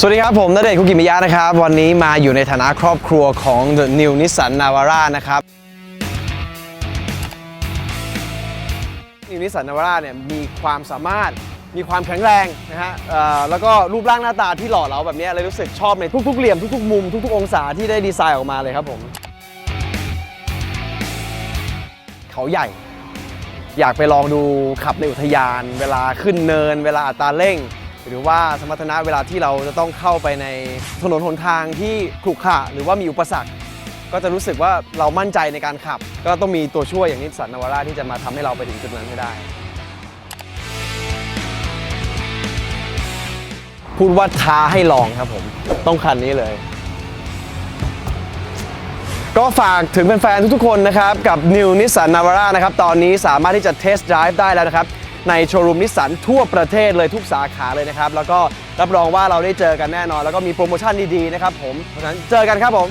สวัสดีครับ ผมณเดชคุกิมิยะนะครับ วันนี้มาอยู่ในฐานะครอบครัวของ The New Nissan Navara นะครับ New Nissan Navara เนี่ยมีความสามารถมีความแข็งแรงนะฮะแล้วก็รูปร่างหน้าตาที่หล่อเหลาแบบนี้เลยรู้สึกชอบในทุกๆเหลี่ยมทุกๆมุมทุกๆองศาที่ได้ดีไซน์ออกมาเลยครับผม เขาใหญ่ อยากไปลองดูขับในอุทยาน เวลาขึ้นเนิน เวลาอัตราเร่ง หรือว่าสมรรถนะเวลาที่เราจะต้องเข้าไปในถนนหนทางที่ขรุขระหรือว่ามีอุปสรรค ก็จะรู้สึกว่าเรามั่นใจในการขับ ก็ต้องมีตัวช่วยอย่างนิสสันนาวาร่าที่จะมาทำให้เราไปถึงจุดนั้นให้ได้ พูดว่าท้าให้ลองครับผมต้องคันนี้เลย ก็ฝากถึงแฟนๆทุกๆคนนะครับ กับ New Nissan Navara นะครับ ตอนนี้สามารถที่จะ Test Drive ได้แล้วนะครับ ในโชว์รูมนิสสันทั่วประเทศเลยทุกสาขาเลยนะครับ แล้วก็รับรองว่าเราได้เจอกันแน่นอน แล้วก็มีโปรโมชั่นดีๆนะครับผมเพราะฉะนั้นเจอกันครับผม